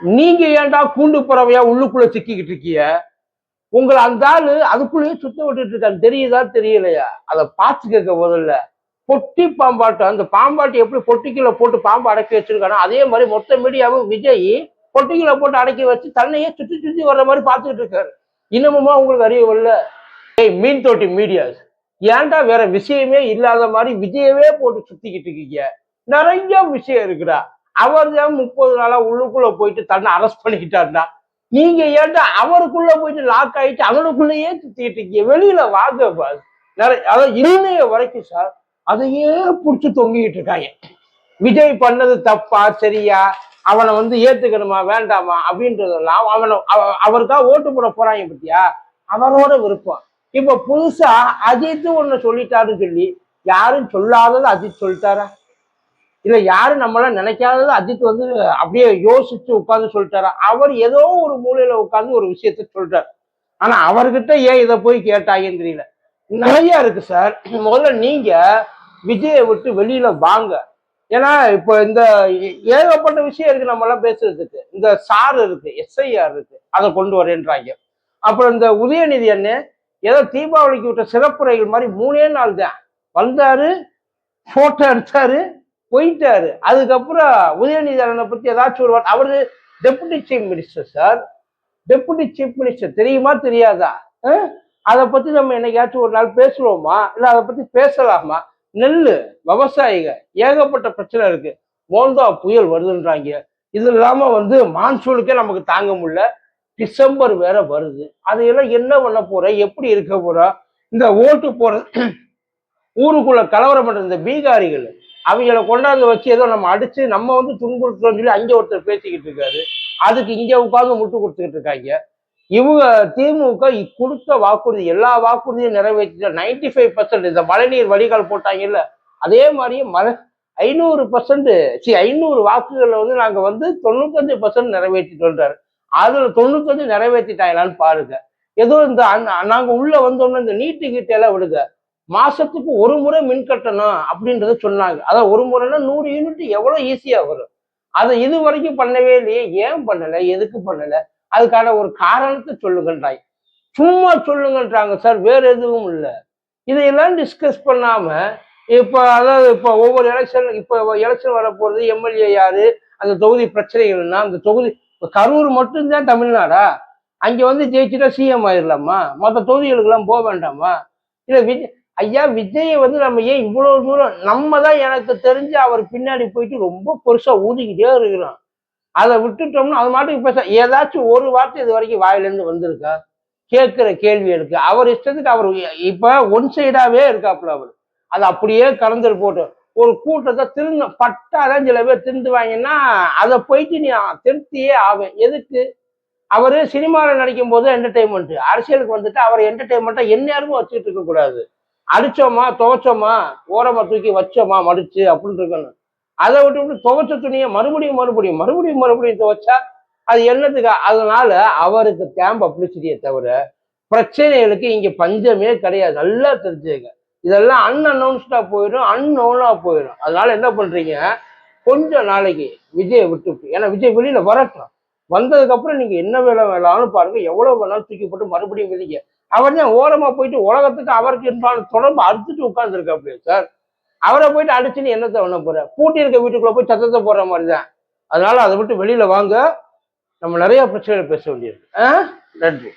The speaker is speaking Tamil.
நீங்க ஏன்டா கூண்டு பறவையா உள்ளுக்குள்ள சிக்கிக்கிட்டு இருக்கீங்க? உங்களை அந்த ஆளு அதுக்குள்ளேயே சுத்த விட்டுட்டு இருக்கான்னு தெரியுதா தெரியலையா? அதை பார்த்து கேட்க முதல்ல. பொட்டி பாம்பாட்டம் அந்த பாம்பாட்டி எப்படி பொட்டிக்குள்ள போட்டு பாம்பு அடக்கி வச்சிருக்கானோ அதே மாதிரி மொத்த மீடியாவும் விஜய் பொட்டிக்குள்ள போட்டு அடக்கி வச்சு தன்னையே சுத்தி சுத்தி வர்ற மாதிரி பார்த்துக்கிட்டு இருக்காரு. இன்னமுமா உங்களுக்கு அறியவில்ல ஏய் மீன் தொட்டி மீடியாஸ் ஏன்டா வேற விஷயமே இல்லாத மாதிரி விஜயவே போட்டு சுத்திக்கிட்டு இருக்கீங்க? நிறைய விஷயம் இருக்குடா. அவர் தான் முப்பது நாளா உள்ளுக்குள்ள போயிட்டு தன்னை அரெஸ்ட் பண்ணிக்கிட்டாருடா. நீங்க ஏன்டா அவருக்குள்ள போயிட்டு லாக் ஆயிட்டு அவனுக்குள்ளேயே சுத்திக்கிட்டு இருக்கீங்க? வெளியில வாங்க நிறைய அதாவது இன்னைய வரைக்கும் சார் அதையே பிடிச்சி தொங்கிக்கிட்டு இருக்காங்க. விஜய் பண்ணது தப்பா சரியா? அவனை வந்து ஏத்துக்கணுமா வேண்டாமா? அப்படின்றதெல்லாம் அவனை அவ- அவருக்காக ஓட்டு போட போறாங்க பத்தியா? அவரோட விருப்பம். இப்ப புதுசா அஜித் ஒண்ணு சொல்லிட்டாருன்னு சொல்லி யாரும் சொல்லாதது அஜித் சொல்லிட்டாரா? இல்லை யாரும் நம்மளாம் நினைக்காதது அஜித் வந்து அப்படியே யோசிச்சு உட்காந்து சொல்லிட்டாரா. அவர் ஏதோ ஒரு மூலையில உட்காந்து ஒரு விஷயத்த சொல்லிட்டார் ஆனா அவர்கிட்ட ஏன் இதை போய் கேட்டாங்கன்னு தெரியல. நிறைய இருக்கு சார். முதல்ல நீங்க விஜயை விட்டு வெளியில வாங்க. ஏன்னா இப்போ இந்த ஏகப்பட்ட விஷயம் இருக்கு நம்ம எல்லாம் பேசுறதுக்கு. இந்த சார் இருக்கு எஸ்ஐஆர் இருக்கு அதை கொண்டு வரேன்றாங்க. அப்புறம் இந்த உதயநிதி அண்ணன் ஏதோ தீபாவளிக்கு விட்ட சிறப்புரைகள் மாதிரி மூணே நாள் தான். வந்தாரு போட்டோ எடுத்தாரு போயிட்டாரு. அதுக்கப்புறம் உதயநிதி அண்ணனை பத்தி ஏதாச்சும் ஒரு வார்த்தை- அவரு deputy chief minister sir deputy chief minister தெரியுமா தெரியாதா? அதை பத்தி நம்ம என்னைக்காச்சும் ஒரு நாள் பேசுவோமா? இல்ல அதை பத்தி பேசலாமா? நெல் விவசாயிக ஏகப்பட்ட பிரச்சனை இருக்கு. மோந்தா புயல் வருதுன்றாங்க. இது இல்லாம வந்து மான்சூனுக்கே நமக்கு தாங்க முடியல. டிசம்பர் வேற வருது. அதையெல்லாம் என்ன பண்ண போற? எப்படி இருக்க போற? இந்த ஓட்டு போற ஊருக்குள்ள கலவரம் பண்ற இந்த பீகாரிகள் அவங்கள கொண்டாந்து வச்சு ஏதோ நம்ம அடிச்சு நம்ம வந்து துன்புறுத்துறோம்னு சொல்லி அங்கே ஒருத்தர் பேசிக்கிட்டு இருக்காரு. அதுக்கு இங்கே உட்காந்து முட்டு கொடுத்துக்கிட்டு இருக்காங்க. இவங்க திமுக கொடுத்த வாக்குறுதி எல்லா வாக்குறுதியும் நிறைவேற்றிட்ட நைன்டி ஃபைவ் பர்சன்ட் இந்த மழைநீர் வடிகால் போட்டாங்கல்ல அதே மாதிரியே மழை ஐநூறு பர்சன்ட் சி ஐநூறு வாக்குகளில் வந்து நாங்கள் வந்து தொண்ணூத்தஞ்சு பர்சன்ட் நிறைவேற்றிட்டோன்றாரு அதில் தொண்ணூத்தஞ்சு நிறைவேற்றிட்டாங்களான்னு பாருங்க. ஏதோ இந்த அந் நாங்கள் உள்ளே வந்தோம்னா இந்த நீட்டு கீட்டு எல்லாம் விடுங்க. மாசத்துக்கு ஒரு முறை மின் கட்டணம் அப்படின்றத சொன்னாங்க. அதான் ஒரு முறைன்னா நூறு யூனிட் எவ்வளவு ஈஸியா வரும். அதை இது வரைக்கும் பண்ணவே இல்லையே. ஏன் பண்ணல? எதுக்கு பண்ணல? அதுக்கான ஒரு காரணத்தை சொல்லுங்கன்றாங்க சும்மா சொல்லுங்கன்றாங்க சார். வேற எதுவும் இல்லை. இதையெல்லாம் டிஸ்கஸ் பண்ணாம இப்போ அதாவது இப்போ ஒவ்வொரு எலெக்ஷன் இப்போ எலெக்ஷன் வரப்போறது எம்எல்ஏ யாரு? அந்த தொகுதி பிரச்சனைகள்னா அந்த தொகுதி கரூர் மட்டும்தான் தமிழ்நாடா? அங்க வந்து ஜெயிச்சுட்டா சிஎம் ஆயிடலாமா மற்ற தொகுதிகளுக்கெல்லாம் போக வேண்டாமா? இல்ல விஜய் ஐயா விஜயை வந்து நம்ம ஏன் இவ்வளவு தூரம் நம்ம தான் எனக்கு தெரிஞ்சு அவர் பின்னாடி போயிட்டு ரொம்ப பெருசா ஊதிக்கிட்டே இருக்கிறோம் அதை விட்டுட்டோம்னா அது மாட்டுக்கு பேச ஏதாச்சும் ஒரு வார்த்தை இது வரைக்கும் வாயிலேருந்து வந்திருக்கா? கேட்குற கேள்வி இருக்கு. அவர் இஷ்டத்துக்கு அவர் இப்ப ஒன் சைடாவே இருக்காப்புல அவர். அது அப்படியே கலந்துரு போட்டு ஒரு கூட்டத்தை திருந்து பட்டாதான் சில பேர் திருந்துவாங்கன்னா அதை போயிட்டு நீ திருத்தியே ஆவேன். எதுக்கு? அவரு சினிமாவில் நடிக்கும் போது என்டர்டைன்மெண்ட் அரசியலுக்கு வந்துட்டு அவர் என்டர்டைன்மெண்ட்டை எந்நேரமும் வச்சுக்கிட்டு இருக்க கூடாது. அடிச்சோமா துவைச்சோமா ஓரமா தூக்கி வச்சோமா மடிச்சு அப்படின்னு இருக்கணும். அதை விட்டு விட்டு துவைச்ச துணியை மறுபடியும் மறுபடியும் மறுபடியும் மறுபடியும் துவைச்சா அது என்னத்துக்கு? அதனால அவருக்கு தேம் பப்ளிசிட்டியை தவிர பிரச்சனைகளுக்கு இங்க பஞ்சமே கிடையாது. நல்லா தெரிஞ்சுக்க இதெல்லாம் அன்அனௌன்ஸ்டா போயிடும் அன்னோனா போயிடும். அதனால என்ன பண்றீங்க? கொஞ்ச நாளைக்கு விஜயை விட்டு ஏன்னா விஜய் வெளியில வரட்டும். வந்ததுக்கு அப்புறம் நீங்க என்ன வேலை வேணாலும் பாருங்க. எவ்வளவு வேணாலும் தூக்கி போட்டு மறுபடியும் வெளியே அவர் தான் ஓரமா போயிட்டு உலகத்துக்கு அவருக்கு இருந்தாலும் தொடர்பு அறுத்துட்டு உட்கார்ந்துருக்காப்லையே சார். அவரை போயிட்டு அடிச்சுன்னு என்னத்தை பண்ண போற? பூட்டி இருக்க வீட்டுக்குள்ள போய் சத்தத்தை போடுற மாதிரி தான் அதனால அதை விட்டு வெளியில வாங்க. நம்ம நிறைய பிரச்சனைகள் பேச வேண்டியிருக்கு. ஆ? நன்றி.